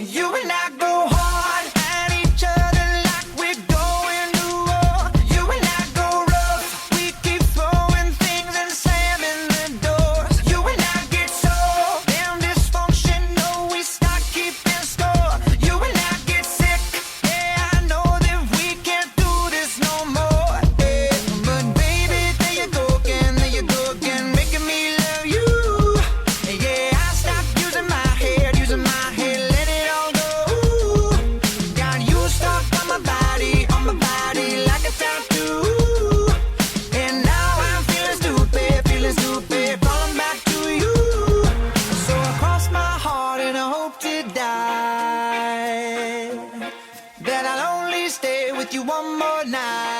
You and I go hard. to die. That I'll only stay with you one more night.